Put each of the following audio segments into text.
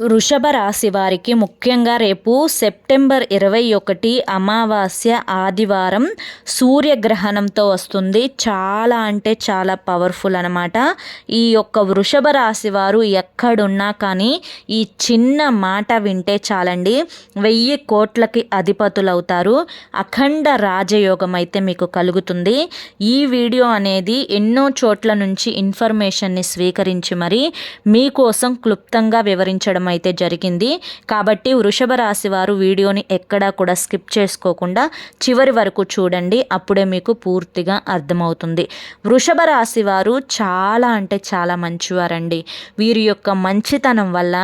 వృషభ రాశి వారికి ముఖ్యంగా రేపు సెప్టెంబర్ ఇరవై ఒకటి అమావాస్య ఆదివారం సూర్యగ్రహణంతో వస్తుంది. చాలా అంటే చాలా పవర్ఫుల్ అనమాట ఈ యొక్క వృషభ రాశి వారు ఎక్కడున్నా కానీ ఈ చిన్న మాట వింటే చాలండి. వెయ్యి కోట్లకి అధిపతులు అవుతారు అఖండ రాజయోగం అయితే మీకు కలుగుతుంది. ఈ వీడియో అనేది ఎన్నో చోట్ల నుంచి ఇన్ఫర్మేషన్ని స్వీకరించి మరి మీకోసం క్లుప్తంగా వివరించడం అయితే జరిగింది. కాబట్టి వృషభ రాశి వారు వీడియోని ఎక్కడా కూడా స్కిప్ చేసుకోకుండా చివరి వరకు చూడండి. అప్పుడే మీకు పూర్తిగా అర్థమవుతుంది. వృషభ రాశి వారు చాలా అంటే చాలా మంచివారండి. వీరి యొక్క మంచితనం వల్ల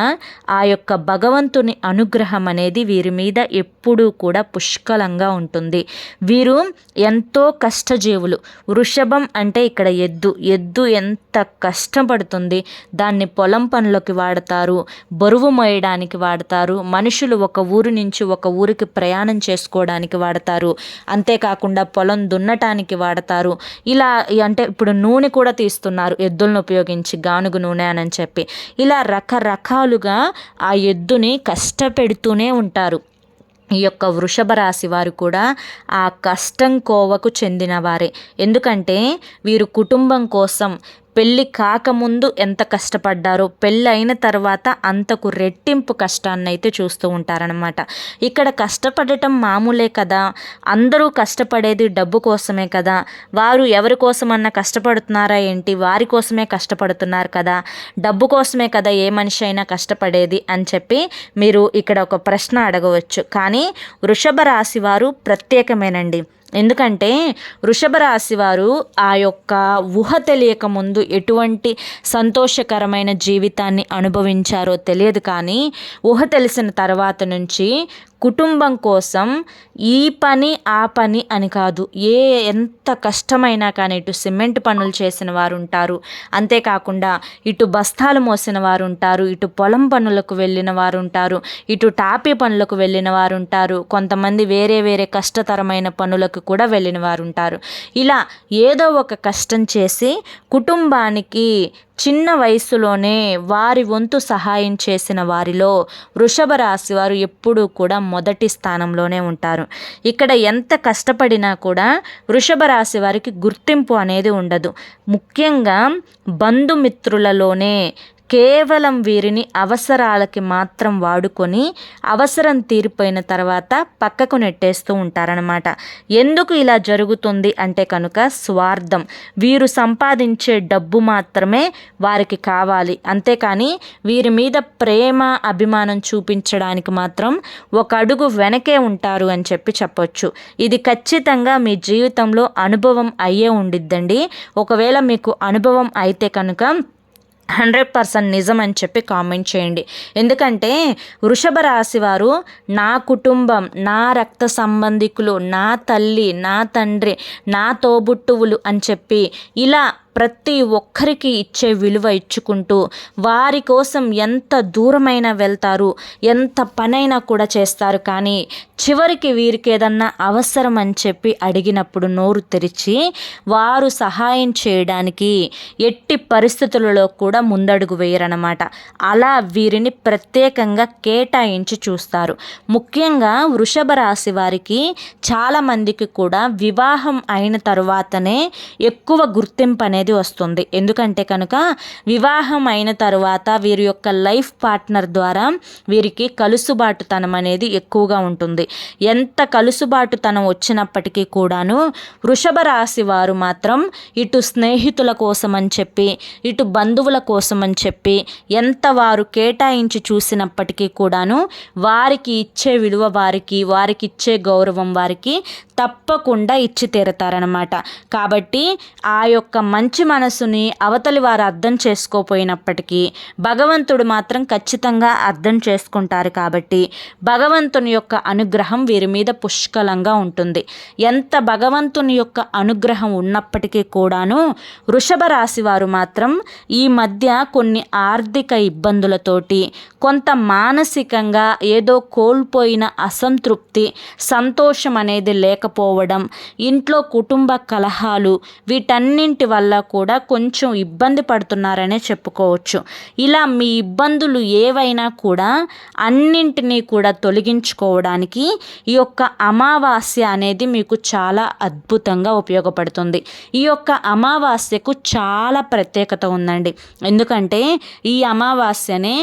ఆ యొక్క భగవంతుని అనుగ్రహం అనేది వీరి మీద ఎప్పుడూ కూడా పుష్కలంగా ఉంటుంది. వీరు ఎంతో కష్టజీవులు. వృషభం అంటే ఇక్కడ ఎద్దు. ఎద్దు ఎంత కష్టపడుతుంది. దాన్ని పొలం పనులకి వాడతారు. బరువు మోయడానికి వాడతారు. మనుషులు ఒక ఊరు నుంచి ఒక ఊరికి ప్రయాణం చేసుకోవడానికి వాడతారు. అంతేకాకుండా పొలం దున్నటానికి వాడతారు. ఇలా అంటే ఇప్పుడు నూనె కూడా తీస్తున్నారు. ఎద్దులను ఉపయోగించి గానుగు నూనె అని చెప్పి. ఇలా రకరకాలుగా ఆ ఎద్దుని కష్టపెడుతూనే ఉంటారు. ఈ యొక్క వృషభ రాశి వారు కూడా ఆ కష్టం కోవకు చెందినవారే. ఎందుకంటే వీరు కుటుంబం కోసం పెళ్ళి కాకముందు ఎంత కష్టపడ్డారో పెళ్ళి అయిన తర్వాత అంతకు రెట్టింపు కష్టాన్ని అయితే చూస్తూ ఉంటారనమాట ఇక్కడ కష్టపడటం మామూలే కదా అందరూ కష్టపడేది డబ్బు కోసమే కదా వారు ఎవరి కోసమన్నా కష్టపడుతున్నారా ఏంటి వారి కోసమే కష్టపడుతున్నారు కదా డబ్బు కోసమే కదా ఏ మనిషి అయినా కష్టపడేది అని చెప్పి మీరు ఇక్కడ ఒక ప్రశ్న అడగవచ్చు. కానీ వృషభ రాశి వారు ప్రత్యేకమేనండి. ఎందుకంటే వృషభ రాశి వారు ఆ యొక్క ఊహ తెలియక ముందు ఎటువంటి సంతోషకరమైన జీవితాన్ని అనుభవించారో తెలియదు కానీ ఊహ తెలిసిన తర్వాత నుంచి కుటుంబం కోసం ఈ పని ఆ పని అని కాదు. ఏ ఎంత కష్టమైనా కానీ ఇటు సిమెంట్ పనులు చేసిన వారు ఉంటారు అంతేకాకుండా ఇటు బస్తాలు మోసిన వారు ఉంటారు ఇటు పొలం పనులకు వెళ్ళిన వారు ఉంటారు ఇటు టాపీ పనులకు వెళ్ళిన వారు ఉంటారు కొంతమంది వేరే వేరే కష్టతరమైన పనులకు కూడా వెళ్ళిన వారు ఉంటారు ఇలా ఏదో ఒక కష్టం చేసి కుటుంబానికి చిన్న వయసులోనే వారి వంతు సహాయం చేసిన వారిలో వృషభ రాశి వారు ఎప్పుడూ కూడా మొదటి స్థానంలోనే ఉంటారు. ఇక్కడ ఎంత కష్టపడినా కూడా వృషభ రాశి వారికి గుర్తింపు అనేది ఉండదు. ముఖ్యంగా బంధుమిత్రులలోనే కేవలం వీరిని అవసరాలకి మాత్రం వాడుకొని అవసరం తీరిపోయిన తర్వాత పక్కకు నెట్టేస్తూ ఉంటారనమాట ఎందుకు ఇలా జరుగుతుంది అంటే కనుక స్వార్థం. వీరు సంపాదించే డబ్బు మాత్రమే వారికి కావాలి. అంతేకాని వీరి మీద ప్రేమ అభిమానం చూపించడానికి మాత్రం ఒక అడుగు వెనకే ఉంటారు అని చెప్పి చెప్పొచ్చు. ఇది ఖచ్చితంగా మీ జీవితంలో అనుభవం అయ్యే ఉండిద్దండి. ఒకవేళ మీకు అనుభవం అయితే కనుక హండ్రెడ్ పర్సెంట్ నిజం అని చెప్పి కామెంట్ చేయండి. ఎందుకంటే వృషభ రాశి వారు నా కుటుంబం నా రక్త సంబంధికులు నా తల్లి నా తండ్రి నా తోబుట్టువులు అని చెప్పి ఇలా ప్రతి ఒక్కరికి ఇచ్చే విలువ ఇచ్చుకుంటూ వారి కోసం ఎంత దూరమైనా వెళ్తారు ఎంత పనైనా కూడా చేస్తారు. కానీ చివరికి వీరికి ఏదన్నా అవసరం అని చెప్పి అడిగినప్పుడు నోరు తెరిచి వారు సహాయం చేయడానికి ఎట్టి పరిస్థితులలో కూడా ముందడుగు వేయరనమాట అలా వీరిని ప్రత్యేకంగా కేటాయించి చూస్తారు. ముఖ్యంగా వృషభ రాశి వారికి చాలామందికి కూడా వివాహం అయిన తరువాతనే ఎక్కువ గుర్తింపు అనేది అనేది వస్తుంది. ఎందుకంటే కనుక వివాహం అయిన తర్వాత వీరి యొక్క లైఫ్ పార్ట్నర్ ద్వారా వీరికి కలుసుబాటుతనం అనేది ఎక్కువగా ఉంటుంది. ఎంత కలుసుబాటుతనం వచ్చినప్పటికీ కూడాను వృషభ రాశి వారు మాత్రం ఇటు స్నేహితుల కోసం అని చెప్పి ఇటు బంధువుల కోసం అని చెప్పి ఎంత వారు కేటాయించి చూసినప్పటికీ కూడాను వారికి ఇచ్చే విలువ వారికి వారికి ఇచ్చే గౌరవం వారికి తప్పకుండా ఇచ్చి తీరతారనమాట కాబట్టి ఆ యొక్క మంచి మనసుని అవతలి వారు అర్థం చేసుకోపోయినప్పటికీ భగవంతుడు మాత్రం ఖచ్చితంగా అర్థం చేసుకుంటారు కాబట్టి భగవంతుని యొక్క అనుగ్రహం వీరి మీద పుష్కలంగా ఉంటుంది. ఎంత భగవంతుని యొక్క అనుగ్రహం ఉన్నప్పటికీ కూడాను వృషభ రాశి వారు మాత్రం ఈ మధ్య కొన్ని ఆర్థిక ఇబ్బందులతోటి కొంత మానసికంగా ఏదో కోల్పోయిన అసంతృప్తి సంతోషం అనేది లేక లేకపోవడం ఇంట్లో కుటుంబ కలహాలు వీటన్నింటి వల్ల కూడా కొంచెం ఇబ్బంది పడుతున్నారనే చెప్పుకోవచ్చు. ఇలా మీ ఇబ్బందులు ఏవైనా కూడా అన్నింటినీ కూడా తొలగించుకోవడానికి ఈ యొక్క అమావాస్య అనేది మీకు చాలా అద్భుతంగా ఉపయోగపడుతుంది. ఈ యొక్క అమావాస్యకు చాలా ప్రత్యేకత ఉందండి. ఎందుకంటే ఈ అమావాస్యనే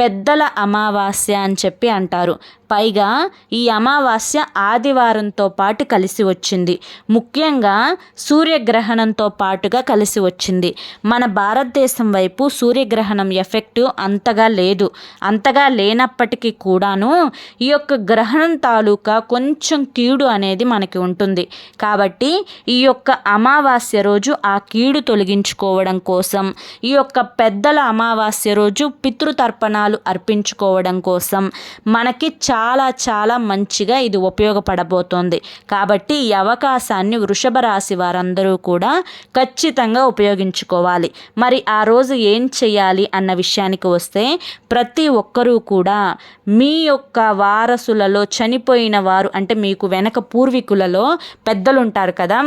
పెద్దల అమావాస్య అని చెప్పి అంటారు. పైగా ఈ అమావాస్య ఆదివారంతో పాటు కలిసి వచ్చింది. ముఖ్యంగా సూర్యగ్రహణంతో పాటుగా కలిసి వచ్చింది. మన భారతదేశం వైపు సూర్యగ్రహణం ఎఫెక్ట్ అంతగా లేదు. అంతగా లేనప్పటికీ కూడాను ఈ యొక్క గ్రహణం తాలూకా కొంచెం కీడు అనేది మనకి ఉంటుంది. కాబట్టి ఈ యొక్క అమావాస్య రోజు ఆ కీడు తొలగించుకోవడం కోసం ఈ యొక్క పెద్దల అమావాస్య రోజు పితృతర్పణాలు అర్పించుకోవడం కోసం మనకి చాలా చాలా మంచిగా ఇది ఉపయోగపడబోతోంది. కాబట్టి ఈ అవకాశాన్ని వృషభ రాశి వారందరూ కూడా ఖచ్చితంగా ఉపయోగించుకోవాలి. మరి ఆ రోజు ఏం చేయాలి అన్న విషయానికి వస్తే ప్రతి ఒక్కరూ కూడా మీ యొక్క వారసులలో చనిపోయిన వారు అంటే మీకు వెనక పూర్వీకులలో పెద్దలు ఉంటారు కదా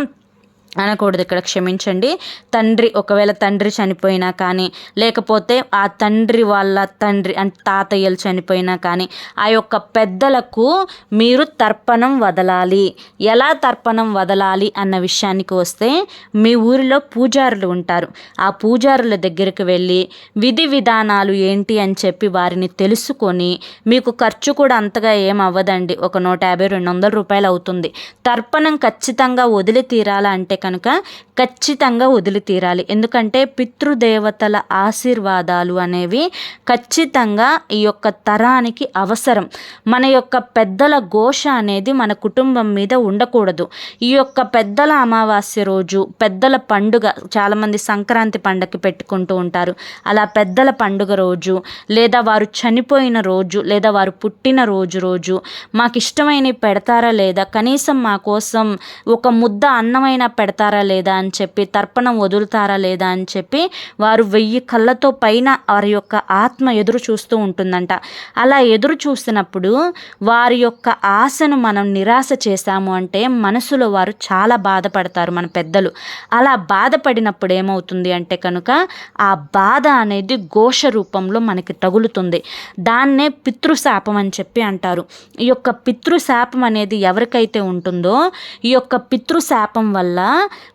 అనకూడదు ఇక్కడ క్షమించండి. తండ్రి ఒకవేళ తండ్రి చనిపోయినా కానీ లేకపోతే ఆ తండ్రి వాళ్ళ తండ్రి అంటే తాతయ్యలు చనిపోయినా కానీ ఆ యొక్క పెద్దలకు మీరు తర్పణం వదలాలి. ఎలా తర్పణం వదలాలి అన్న విషయానికి వస్తే మీ ఊరిలో పూజారులు ఉంటారు. ఆ పూజారుల దగ్గరికి వెళ్ళి విధి విధానాలు ఏంటి అని చెప్పి వారిని తెలుసుకొని మీకు ఖర్చు కూడా అంతగా ఏం అవ్వదండి. ఒక నూట యాభై రెండు వందల రూపాయలు అవుతుంది. తర్పణం ఖచ్చితంగా వదిలి తీరాలంటే కనుక ఖచ్చితంగా వదిలి తీరాలి ఎందుకంటే పితృదేవతల ఆశీర్వాదాలు అనేవి ఖచ్చితంగా ఈ యొక్క తరానికి అవసరం. మన యొక్క పెద్దల ఘోష అనేది మన కుటుంబం మీద ఉండకూడదు. ఈ యొక్క పెద్దల అమావాస్య రోజు పెద్దల పండుగ చాలామంది సంక్రాంతి పండగకి పెట్టుకుంటూ ఉంటారు. అలా పెద్దల పండుగ రోజు లేదా వారు చనిపోయిన రోజు లేదా వారు పుట్టిన రోజు రోజు మాకు ఇష్టమైనవి పెడతారా లేదా? కనీసం మా కోసం ఒక ముద్ద అన్నమైన పెడ పెడతారా లేదా అని చెప్పి తర్పణం వదులుతారా లేదా అని చెప్పి వారు వెయ్యి కళ్ళతో పైన వారి యొక్క ఆత్మ ఎదురు చూస్తూ ఉంటుందంట. అలా ఎదురు చూసినప్పుడు వారి యొక్క ఆశను మనం నిరాశ చేశాము అంటే మనసులో వారు చాలా బాధపడతారు మన పెద్దలు. అలా బాధపడినప్పుడు ఏమవుతుంది అంటే కనుక ఆ బాధ అనేది ఘోష రూపంలో మనకి తగులుతుంది. దాన్నే పితృశాపం అని చెప్పి అంటారు. ఈ యొక్క పితృశాపం అనేది ఎవరికైతే ఉంటుందో ఈ యొక్క పితృశాపం వల్ల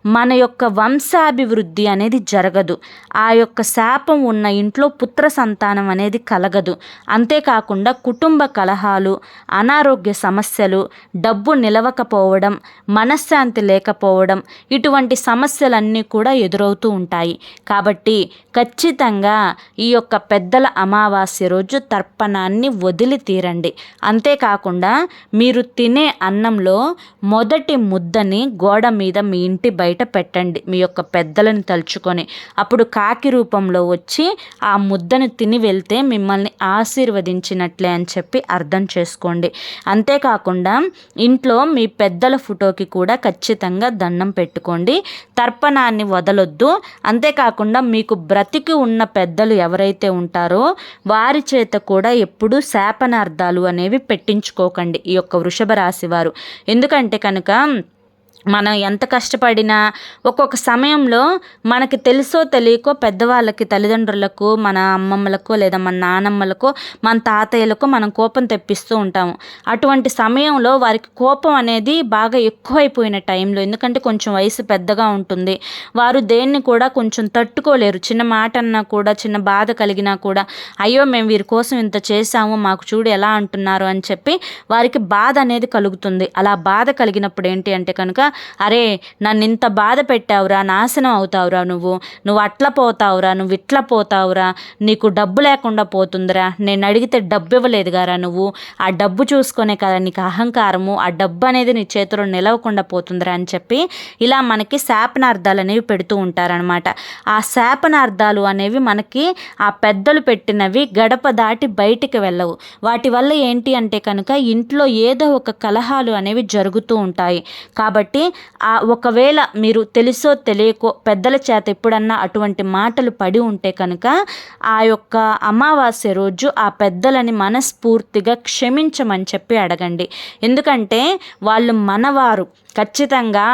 మన యొక్క వంశాభివృద్ధి అనేది జరగదు. ఆ యొక్క శాపం ఉన్న ఇంట్లో పుత్ర సంతానం అనేది కలగదు. అంతేకాకుండా కుటుంబ కలహాలు అనారోగ్య సమస్యలు డబ్బు నిలవకపోవడం మనశ్శాంతి లేకపోవడం ఇటువంటి సమస్యలన్నీ కూడా ఎదురవుతూ ఉంటాయి. కాబట్టి ఖచ్చితంగా ఈ యొక్క పెద్దల అమావాస్య రోజు తర్పణాన్ని వదిలి తీరండి అంతేకాకుండా మీరు తినే అన్నంలో మొదటి ముద్దని గోడ మీద మీ ఇంటి బయట పెట్టండి. మీ యొక్క పెద్దలను తలుచుకొని. అప్పుడు కాకి రూపంలో వచ్చి ఆ ముద్దను తిని వెళ్తే మిమ్మల్ని ఆశీర్వదించినట్లే అని చెప్పి అర్థం చేసుకోండి. అంతేకాకుండా ఇంట్లో మీ పెద్దల ఫోటోకి కూడా ఖచ్చితంగా దండం పెట్టుకోండి. తర్పణాన్ని వదలొద్దు. అంతేకాకుండా మీకు బ్రతికి ఉన్న పెద్దలు ఎవరైతే ఉంటారో వారి చేత కూడా ఎప్పుడూ శాపనార్థాలు అనేవి పెట్టించుకోకండి ఈ యొక్క వృషభ రాశి వారు. ఎందుకంటే కనుక మనం ఎంత కష్టపడినా ఒక్కొక్క సమయంలో మనకి తెలుసో తెలియకో పెద్దవాళ్ళకి తల్లిదండ్రులకు మన అమ్మమ్మలకు లేదా మన నానమ్మలకు మన తాతయ్యలకు మనం కోపం తెప్పిస్తూ ఉంటాము. అటువంటి సమయంలో వారికి కోపం అనేది బాగా ఎక్కువైపోయిన టైంలో ఎందుకంటే కొంచెం వయసు పెద్దగా ఉంటుంది. వారు దేన్ని కూడా కొంచెం తట్టుకోలేరు. చిన్న మాట అన్నా కూడా చిన్న బాధ కలిగినా కూడా అయ్యో మేము వీరి కోసం ఇంత చేశాము మాకు చూడు ఎలా అంటున్నారు అని చెప్పి వారికి బాధ అనేది కలుగుతుంది. అలా బాధ కలిగినప్పుడు ఏంటి అంటే కనుక అరే నన్ను ఇంత బాధ పెట్టావురా నాశనం అవుతావురా నువ్వు. నువ్వు అట్లా పోతావురా నువ్వు ఇట్లా పోతావురా. నీకు డబ్బు లేకుండా పోతుందిరా. నేను అడిగితే డబ్బు ఇవ్వలేదు గారా నువ్వు. ఆ డబ్బు చూసుకునే కదా నీకు అహంకారము. ఆ డబ్బు అనేది నీ చేతిలో నిలవకుండా పోతుందిరా అని చెప్పి ఇలా మనకి శాపనార్థాలు అనేవి పెడుతూ ఉంటారనమాట ఆ శాపనార్థాలు అనేవి మనకి ఆ పెద్దలు పెట్టినవి గడప దాటి బయటికి వెళ్ళవు. వాటి వల్ల ఏంటి అంటే కనుక ఇంట్లో ఏదో ఒక కలహాలు అనేవి జరుగుతూ ఉంటాయి. కాబట్టి ఆ ఒకవేళ మీరు తెలుసో తెలియకో పెద్దల చేత ఎప్పుడన్నా అటువంటి మాటలు పడి ఉంటే కనుక ఆ యొక్క అమావాస్య రోజు ఆ పెద్దలని మనస్ఫూర్తిగా క్షమించమని చెప్పి అడగండి. ఎందుకంటే వాళ్ళు మనవారు. ఖచ్చితంగా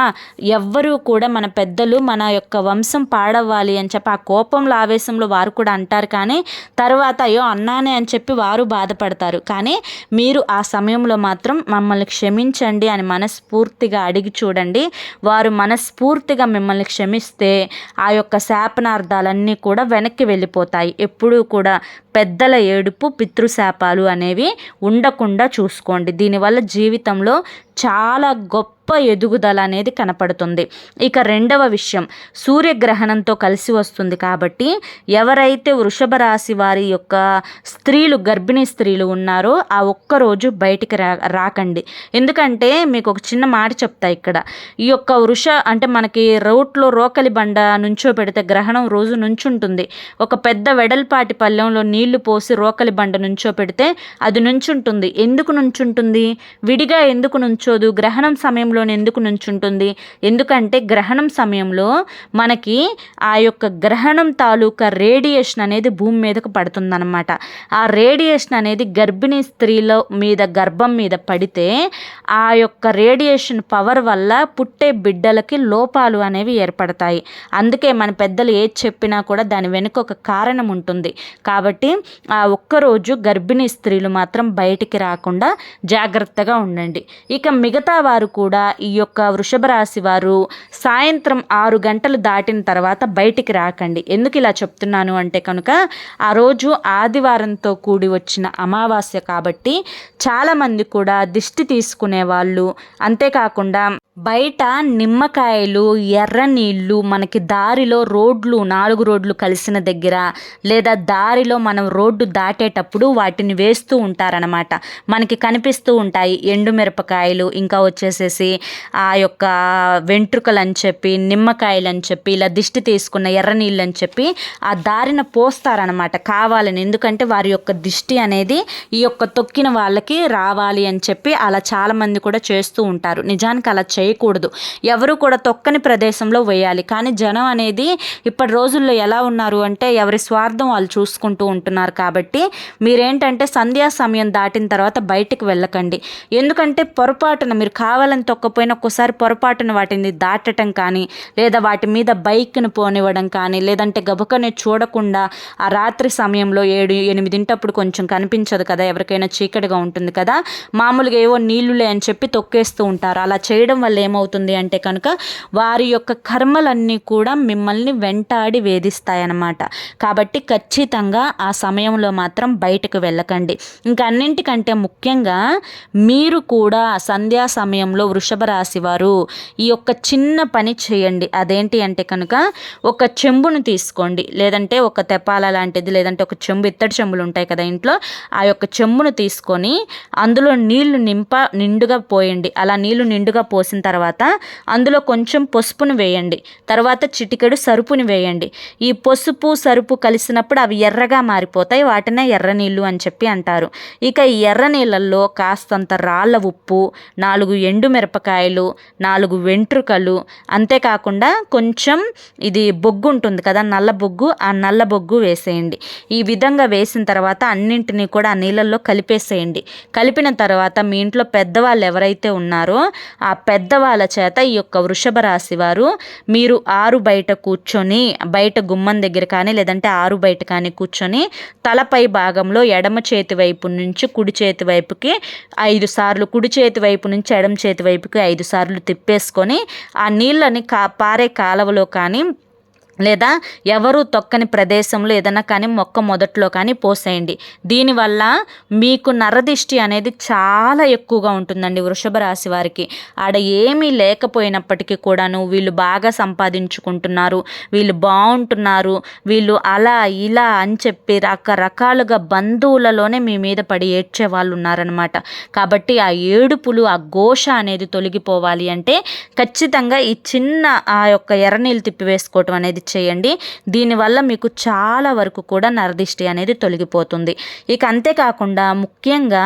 ఎవ్వరూ కూడా మన పెద్దలు మన యొక్క వంశం పాడవ్వాలి అని చెప్పి ఆ కోపంలో ఆవేశంలో వారు కూడా అంటారు కానీ తర్వాత అయ్యో అన్నానే అని చెప్పి వారు బాధపడతారు. కానీ మీరు ఆ సమయంలో మాత్రం మమ్మల్ని క్షమించండి అని మనస్ఫూర్తిగా అడిగి చూడండి. చూడండి. వారు మనస్ఫూర్తిగా మిమ్మల్ని క్షమిస్తే ఆ యొక్క శాపనార్థాలన్నీ కూడా వెనక్కి వెళ్ళిపోతాయి. ఎప్పుడూ కూడా పెద్దల ఏడుపు పితృశాపాలు అనేవి ఉండకుండా చూసుకోండి. దీనివల్ల జీవితంలో చాలా గొప్ప ఎదుగుదల అనేది కనపడుతుంది. ఇక రెండవ విషయం సూర్యగ్రహణంతో కలిసి వస్తుంది కాబట్టి ఎవరైతే వృషభ రాశి వారి యొక్క స్త్రీలు గర్భిణీ స్త్రీలు ఉన్నారో ఆ ఒక్కరోజు బయటికి రా రాకండి. ఎందుకంటే మీకు ఒక చిన్న మాట చెప్తా ఇక్కడ. ఈ యొక్క వృష అంటే మనకి రోట్లో రోకలి బండ నుంచో పెడితే గ్రహణం రోజు నుంచుంటుంది. ఒక పెద్ద వెడల్పాటి పల్లెంలో నీళ్ళు పోసి రోకలి బండ నుంచో పెడితే అది నుంచుంటుంది. ఎందుకు నుంచుంటుంది? విడిగా ఎందుకు నుంచోదు? గ్రహణం సమయంలో సమయంలోనే ఎందుకు నుంచుంటుంది? ఎందుకంటే గ్రహణం సమయంలో మనకి ఆ యొక్క గ్రహణం తాలూకా రేడియేషన్ అనేది భూమి మీదకు పడుతుందన్నమాట. ఆ రేడియేషన్ అనేది గర్భిణీ స్త్రీల మీద గర్భం మీద పడితే ఆ యొక్క రేడియేషన్ పవర్ వల్ల పుట్టే బిడ్డలకి లోపాలు అనేవి ఏర్పడతాయి. అందుకే మన పెద్దలు ఏది చెప్పినా కూడా దాని వెనుక ఒక కారణం ఉంటుంది. కాబట్టి ఆ ఒక్కరోజు గర్భిణీ స్త్రీలు మాత్రం బయటికి రాకుండా జాగ్రత్తగా ఉండండి. ఇక మిగతా వారు కూడా ఈ యొక్క వృషభ రాశి వారు సాయంత్రం ఆరు గంటలు దాటిన తర్వాత బయటికి రాకండి. ఎందుకు ఇలా చెప్తున్నాను అంటే కనుక ఆ రోజు ఆదివారంతో కూడి వచ్చిన అమావాస్య కాబట్టి చాలామంది కూడా దిష్టి తీసుకునే వాళ్ళు. అంతేకాకుండా బయట నిమ్మకాయలు ఎర్ర నీళ్ళు మనకి దారిలో రోడ్లు నాలుగు రోడ్లు కలిసిన దగ్గర లేదా దారిలో మనం రోడ్డు దాటేటప్పుడు వాటిని వేస్తూ ఉంటారనమాట మనకి కనిపిస్తూ ఉంటాయి ఎండు మిరపకాయలు ఇంకా వచ్చేసేసి ఆ యొక్క వెంట్రుకలన్నీ అని చెప్పి నిమ్మకాయలు అని చెప్పి ఇలా దిష్టి తీసుకున్న ఎర్ర నీళ్ళని చెప్పి ఆ దారిన పోస్తారనమాట కావాలని. ఎందుకంటే వారి యొక్క దిష్టి అనేది ఈ యొక్క తొక్కిన వాళ్ళకి రావాలి అని చెప్పి అలా చాలామంది కూడా చేస్తూ ఉంటారు. నిజానికి అలా చేయకూడదు. ఎవరు కూడా తొక్కని ప్రదేశంలో వేయాలి. కానీ జనం అనేది ఇప్పటి రోజుల్లో ఎలా ఉన్నారు అంటే ఎవరి స్వార్థం వాళ్ళు చూసుకుంటూ ఉంటున్నారు కాబట్టి మీరేంటంటే సంధ్యా సమయం దాటిన తర్వాత బయటికి వెళ్ళకండి. ఎందుకంటే పొరపాటున మీరు కావాలని తొక్కపోయినా ఒక్కోసారి పొరపాటున వాటిని దాటటం కానీ లేదా వాటి మీద బైక్ను పోనివ్వడం కానీ లేదంటే గబుకని చూడకుండా ఆ రాత్రి సమయంలో ఏడు ఎనిమిదింటప్పుడు కొంచెం కనిపించదు కదా ఎవరికైనా చీకటిగా ఉంటుంది కదా మామూలుగా ఏవో నీళ్ళులే అని చెప్పి తొక్కేస్తూ ఉంటారు. అలా చేయడం వల్ల ఏమవుతుంది అంటే కనుక వారి యొక్క కర్మలన్నీ కూడా మిమ్మల్ని వెంటాడి వేధిస్తాయన్నమాట. కాబట్టి ఖచ్చితంగా ఆ సమయంలో మాత్రం బయటకు వెళ్ళకండి. ఇంకా అన్నింటికంటే ముఖ్యంగా మీరు కూడా సంధ్యా సమయంలో వృషభ రాశి వారు ఈ యొక్క చిన్న పని చేయండి. అదేంటి అంటే కనుక ఒక చెంబును తీసుకోండి. లేదంటే ఒక తెపాల లాంటిది లేదంటే ఒక చెంబు ఇత్తడి చెంబులు ఉంటాయి కదా ఇంట్లో ఆ యొక్క చెంబును తీసుకొని అందులో నీళ్ళు నింప నిండుగా పోయండి. అలా నీళ్ళు నిండుగా పోసిన తర్వాత అందులో కొంచెం పసుపును వేయండి. తర్వాత చిటికెడు సరుపుని వేయండి. ఈ పసుపు సరుపు కలిసినప్పుడు అవి ఎర్రగా మారిపోతాయి. వాటినే ఎర్ర నీళ్ళు అని చెప్పి అంటారు. ఇక ఈ ఎర్ర నీళ్ళల్లో కాస్తంత రాళ్ళ ఉప్పు నాలుగు ఎండు మిరపకాయలు నాలుగు వెంట్రుకలు అంతేకాకుండా కొంచెం ఇది బొగ్గు ఉంటుంది కదా నల్ల బొగ్గు ఆ నల్ల బొగ్గు వేసేయండి. ఈ విధంగా వేసిన తర్వాత అన్నింటినీ కూడా ఆ నీళ్ళల్లో కలిపేసేయండి. కలిపిన తర్వాత మీ ఇంట్లో పెద్దవాళ్ళు ఎవరైతే ఉన్నారో ఆ పెద్దవాళ్ళ చేత ఈ యొక్క వృషభ రాశి వారు మీరు ఆరు బయట కూర్చొని బయట గుమ్మం దగ్గర కానీ లేదంటే ఆరు బయట కానీ కూర్చొని తలపై భాగంలో ఎడమ చేతి వైపు నుంచి కుడి చేతి వైపుకి ఐదు సార్లు కుడి చేతి వైపు నుంచి ఎడమ చేతి వైపుకి ఐదు సార్లు తిప్పేసుకొని ఆ నీళ్ళని కా పారే కాలవలో కానీ లేదా ఎవరు తొక్కని ప్రదేశంలో ఏదైనా కానీ మొక్క మొదట్లో కానీ పోసేయండి. దీనివల్ల మీకు నరదిష్టి అనేది చాలా ఎక్కువగా ఉంటుందండి వృషభ రాశి వారికి. ఆడ ఏమీ లేకపోయినప్పటికీ కూడాను వీళ్ళు బాగా సంపాదించుకుంటున్నారు వీళ్ళు బాగుంటున్నారు వీళ్ళు అలా ఇలా అని చెప్పి రకరకాలుగా బంధువులలోనే మీ మీద పడి ఏడ్చే వాళ్ళు ఉన్నారనమాట కాబట్టి ఆ ఏడుపులు ఆ ఘోష అనేది తొలగిపోవాలి అంటే ఖచ్చితంగా ఈ చిన్న ఆ యొక్క ఎర్రనీళ్ళు తిప్పి వేసుకోవటం అనేది అనేది చేయండి. దీనివల్ల మీకు చాలా వరకు కూడా నరదిష్టి అనేది తొలగిపోతుంది. ఇక అంతేకాకుండా ముఖ్యంగా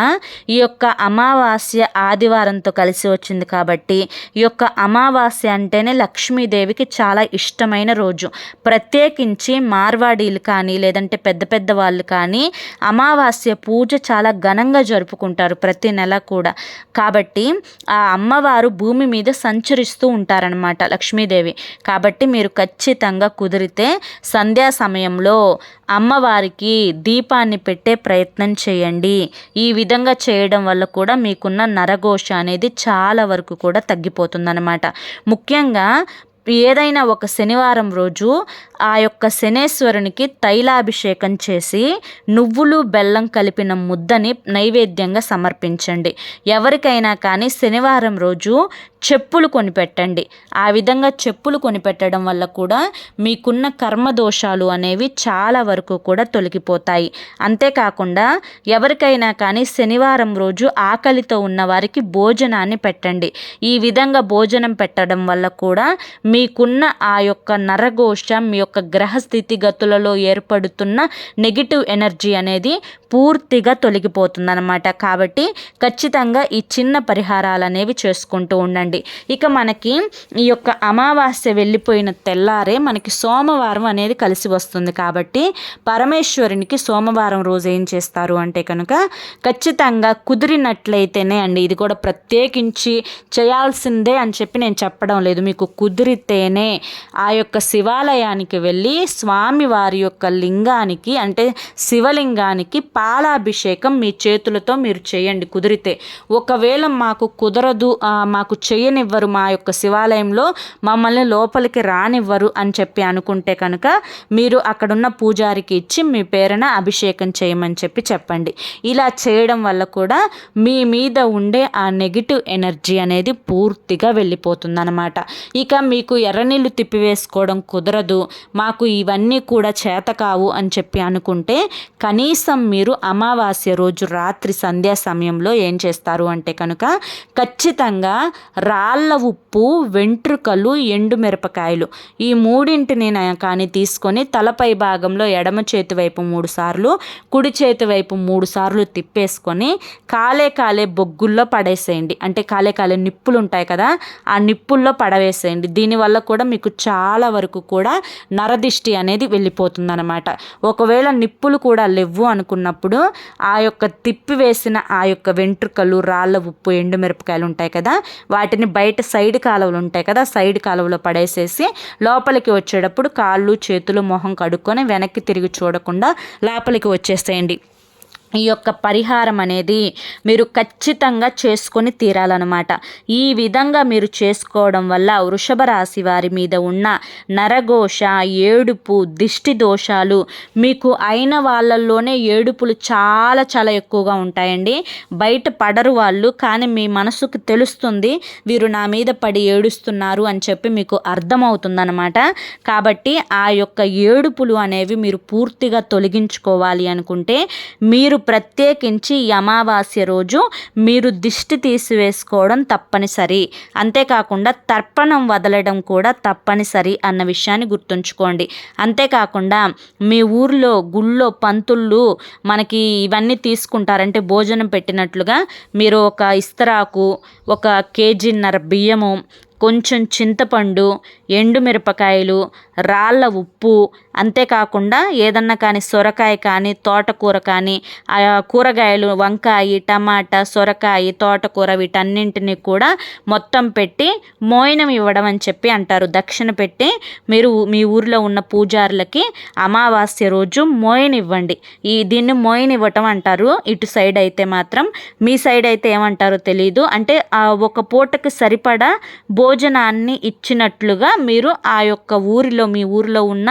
ఈ యొక్క అమావాస్య ఆదివారంతో కలిసి వచ్చింది కాబట్టి ఈ యొక్క అమావాస్య అంటేనే లక్ష్మీదేవికి చాలా ఇష్టమైన రోజు. ప్రత్యేకించి మార్వాడీలు కానీ లేదంటే పెద్ద పెద్ద వాళ్ళు కానీ అమావాస్య పూజ చాలా ఘనంగా జరుపుకుంటారు ప్రతి నెల కూడా. కాబట్టి ఆ అమ్మవారు భూమి మీద సంచరిస్తూ ఉంటారనమాట లక్ష్మీదేవి. కాబట్టి మీరు ఖచ్చితంగా కుదిరితే సంధ్యా సమయంలో అమ్మవారికి దీపాన్ని పెట్టే ప్రయత్నం చేయండి. ఈ విధంగా చేయడం వల్ల కూడా మీకున్న నరఘోష అనేది చాలా వరకు కూడా తగ్గిపోతుందన్నమాట. ముఖ్యంగా ఏదైనా ఒక శనివారం రోజు ఆ యొక్క శనేశ్వరునికి తైలాభిషేకం చేసి నువ్వులు బెల్లం కలిపిన ముద్దని నైవేద్యంగా సమర్పించండి. ఎవరికైనా కానీ శనివారం రోజు చెప్పులు కొనిపెట్టండి. ఆ విధంగా చెప్పులు కొనిపెట్టడం వల్ల కూడా మీకున్న కర్మ దోషాలు అనేవి చాలా వరకు కూడా తొలగిపోతాయి. అంతేకాకుండా ఎవరికైనా కానీ శనివారం రోజు ఆకలితో ఉన్న వారికి భోజనాన్ని పెట్టండి. ఈ విధంగా భోజనం పెట్టడం వల్ల కూడా మీకున్న ఆ యొక్క నరఘోష మీ యొక్క గ్రహ స్థితిగతులలో ఏర్పడుతున్న నెగిటివ్ ఎనర్జీ అనేది పూర్తిగా తొలగిపోతుందన్నమాట. కాబట్టి ఖచ్చితంగా ఈ చిన్న పరిహారాలు అనేవి చేసుకుంటూ ఉండండి. ఇక మనకి ఈ యొక్క అమావాస్య వెళ్ళిపోయిన తెల్లారే మనకి సోమవారం అనేది కలిసి వస్తుంది. కాబట్టి పరమేశ్వరునికి సోమవారం రోజు ఏం చేస్తారు అంటే కనుక ఖచ్చితంగా కుదిరినట్లయితేనే అండి ఇది కూడా ప్రత్యేకించి చేయాల్సిందే అని చెప్పి నేను చెప్పడం లేదు. మీకు కుదిరితేనే ఆ యొక్క శివాలయానికి వెళ్ళి స్వామి వారి యొక్క లింగానికి అంటే శివలింగానికి పాలాభిషేకం మీ చేతులతో మీరు చేయండి. కుదిరితే ఒకవేళ మాకు కుదరదు మాకు చేయనివ్వరు మా యొక్క శివాలయంలో మమ్మల్ని లోపలికి రానివ్వరు అని చెప్పి అనుకుంటే కనుక మీరు అక్కడున్న పూజారికి ఇచ్చి మీ పేరున అభిషేకం చేయమని చెప్పి చెప్పండి. ఇలా చేయడం వల్ల కూడా మీ మీద ఉండే ఆ నెగిటివ్ ఎనర్జీ అనేది పూర్తిగా వెళ్ళిపోతుందన్నమాట. ఇక మీకు ఎర్రనీళ్ళు తిప్పివేసుకోవడం కుదరదు మాకు ఇవన్నీ కూడా చేత కావు అని చెప్పి అనుకుంటే కనీసం మీరు అమావాస్య రోజు రాత్రి సంధ్యా సమయంలో ఏం చేస్తారు అంటే కనుక ఖచ్చితంగా రాళ్ళ ఉప్పు వెంట్రుకలు ఎండు మిరపకాయలు ఈ మూడింటిని కానీ తీసుకొని తలపై భాగంలో ఎడమ చేతి వైపు మూడు సార్లు కుడి చేతి వైపు మూడు సార్లు తిప్పేసుకొని కాలే కాలే బొగ్గుల్లో పడేసేయండి. అంటే కాలే కాలే నిప్పులు ఉంటాయి కదా ఆ నిప్పుల్లో పడవేసేయండి. దీనివల్ల కూడా మీకు చాలా వరకు కూడా నరదిష్టి అనేది వెళ్ళిపోతుందన్నమాట. ఒకవేళ నిప్పులు కూడా లేవు అనుకున్నప్పుడు ఆ యొక్క తిప్పి వేసిన ఆ యొక్క వెంట్రుకలు రాళ్ళ ఉప్పు ఎండుమిరపకాయలు ఉంటాయి కదా వాటిని బయట సైడ్ కాలువలు ఉంటాయి కదా సైడ్ కాలువలో పడేసేసి లోపలికి వచ్చేటప్పుడు కాళ్ళు చేతులు మొహం కడుక్కొని వెనక్కి తిరిగి చూడకుండా లోపలికి వచ్చేసేయండి. ఈ యొక్క పరిహారం అనేది మీరు ఖచ్చితంగా చేసుకొని తీరాలన్నమాట. ఈ విధంగా మీరు చేసుకోవడం వల్ల వృషభ రాశి వారి మీద ఉన్న నరఘోష ఏడుపు దిష్టి దోషాలు మీకు అయిన వాళ్ళల్లోనే ఏడుపులు చాలా చాలా ఎక్కువగా ఉంటాయండి. బయట పడరు వాళ్ళు కానీ మీ మనసుకు తెలుస్తుంది వీరు నా మీద పడి ఏడుస్తున్నారు అని చెప్పి మీకు అర్థమవుతుందన్నమాట. కాబట్టి ఆ యొక్క ఏడుపులు అనేవి మీరు పూర్తిగా తొలగించుకోవాలి అనుకుంటే మీరు ప్రత్యేకించి ఈ అమావాస్య రోజు మీరు దిష్టి తీసివేసుకోవడం తప్పనిసరి. అంతేకాకుండా తర్పణం వదలడం కూడా తప్పనిసరి అన్న విషయాన్ని గుర్తుంచుకోండి. అంతేకాకుండా మీ ఊర్లో గుళ్ళో పంతుళ్ళు మనకి ఇవన్నీ తీసుకుంటారంటే భోజనం పెట్టినట్లుగా మీరు ఒక ఇస్తరాకు ఒక కేజీన్నర బియ్యము కొంచెం చింతపండు ఎండుమిరపకాయలు రాళ్ళ ఉప్పు అంతేకాకుండా ఏదన్నా కానీ సొరకాయ కానీ తోటకూర కానీ కూరగాయలు వంకాయ టమాటా సొరకాయ తోటకూర వీటన్నింటినీ కూడా మొత్తం పెట్టి మోయనం ఇవ్వడం అని చెప్పి అంటారు. దక్షిణ పెట్టి మీరు మీ ఊర్లో ఉన్న పూజారులకి అమావాస్య రోజు మోయనివ్వండి ఈ దీన్ని మోయనివ్వటం అంటారు. ఇటు సైడ్ అయితే మాత్రం మీ సైడ్ అయితే ఏమంటారో తెలియదు అంటే ఒక పూటకి సరిపడా భోజనం భోజనాన్ని ఇచ్చినట్లుగా మీరు ఆ యొక్క ఊరిలో మీ ఊరిలో ఉన్న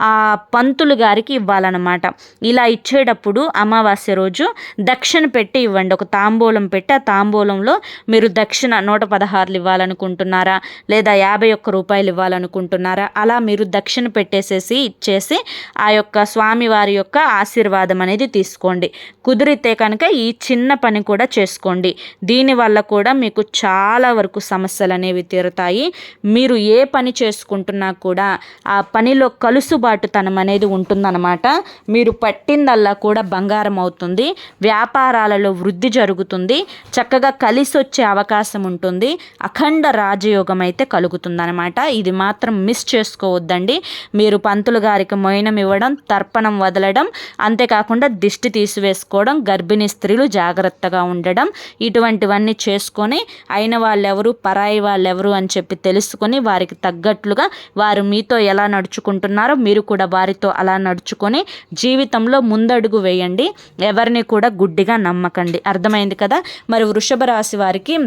ఆ పంతులు గారికి ఇవ్వాలన్నమాట. ఇలా ఇచ్చేటప్పుడు అమావాస్య రోజు దక్షిణ పెట్టి ఇవ్వండి. ఒక తాంబూలం పెట్టి ఆ తాంబూలంలో మీరు దక్షిణ నూట పదహారులు ఇవ్వాలనుకుంటున్నారా? లేదా యాభై ఒక్క రూపాయలు ఇవ్వాలనుకుంటున్నారా? అలా మీరు దక్షిణ పెట్టేసేసి ఇచ్చేసి ఆ యొక్క స్వామివారి యొక్క ఆశీర్వాదం అనేది తీసుకోండి. కుదిరితే కనుక ఈ చిన్న పని కూడా చేసుకోండి. దీనివల్ల కూడా మీకు చాలా వరకు సమస్యలు అనేవి తీరుతాయి. మీరు ఏ పని చేసుకుంటున్నా కూడా ఆ పనిలో కలుసుబాటుతనం అనేది ఉంటుందన్నమాట. మీరు పట్టిందల్లా కూడా బంగారం అవుతుంది వ్యాపారాలలో వృద్ధి జరుగుతుంది. చక్కగా కలిసి వచ్చే అవకాశం ఉంటుంది అఖండ రాజయోగం అయితే కలుగుతుందనమాట ఇది మాత్రం మిస్ చేసుకోవద్దండి. మీరు పంతులు గారికి మొయనం ఇవ్వడం తర్పణం వదలడం అంతేకాకుండా దిష్టి తీసివేసుకోవడం గర్భిణీ స్త్రీలు జాగ్రత్తగా ఉండడం ఇటువంటివన్నీ చేసుకొని అయిన వాళ్ళెవరు పరాయి వాళ్ళెవరు అని చెప్పి తెలుసుకొని వారికి తగ్గట్లుగా వారు మీతో ఎలా నడుచుకుంటున్నారో మీరు కూడా వారితో అలా నడుచుకొని జీవితంలో ముందడుగు వేయండి. ఎవరిని కూడా గుడ్డిగా నమ్మకండి. అర్థమైంది కదా? మరి వృషభ రాశి వారికి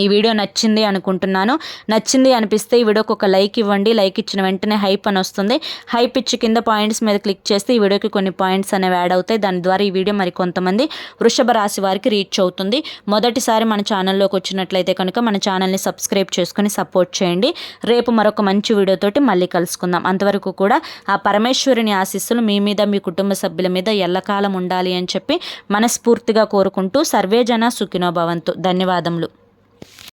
ఈ వీడియో నచ్చింది అనుకుంటున్నాను. నచ్చింది అనిపిస్తే ఈ వీడియోకి ఒక లైక్ ఇవ్వండి. లైక్ ఇచ్చిన వెంటనే హైప్ అని వస్తుంది. హైప్ ఇచ్చి కింద పాయింట్స్ మీద క్లిక్ చేస్తే ఈ వీడియోకి కొన్ని పాయింట్స్ అనేవి యాడ్ అవుతాయి. దాని ద్వారా ఈ వీడియో మరి కొంతమంది వృషభ రాశి వారికి రీచ్ అవుతుంది. మొదటిసారి మన ఛానల్లోకి వచ్చినట్లయితే కనుక మన ఛానల్ని సబ్స్క్రైబ్ చేసుకుని సపోర్ట్ చేయండి. రేపు మరొక మంచి వీడియోతోటి మళ్ళీ కలుసుకుందాం. అంతవరకు కూడా ఆ పరమేశ్వరుని ఆశీస్సులు మీ మీద మీ కుటుంబ సభ్యుల మీద ఎల్లకాలం ఉండాలి అని చెప్పి మనస్ఫూర్తిగా కోరుకుంటూ సర్వేజన సుఖినోభవంతు ధన్యవాదములు.